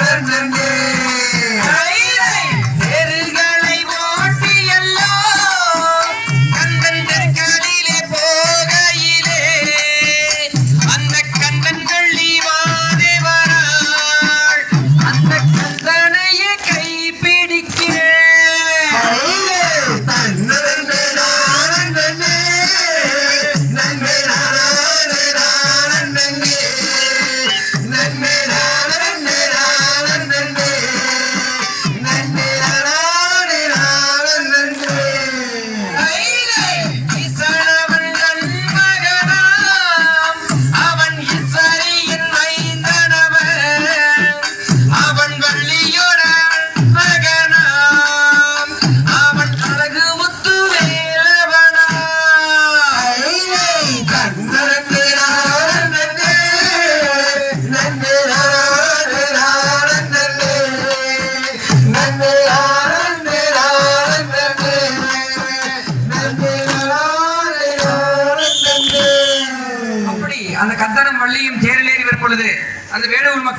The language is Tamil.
Hallelujah. அந்த கத்தனம் வள்ளியும் தேரிலேறி வரும் பொழுது அந்த வேடூர் மக்கள்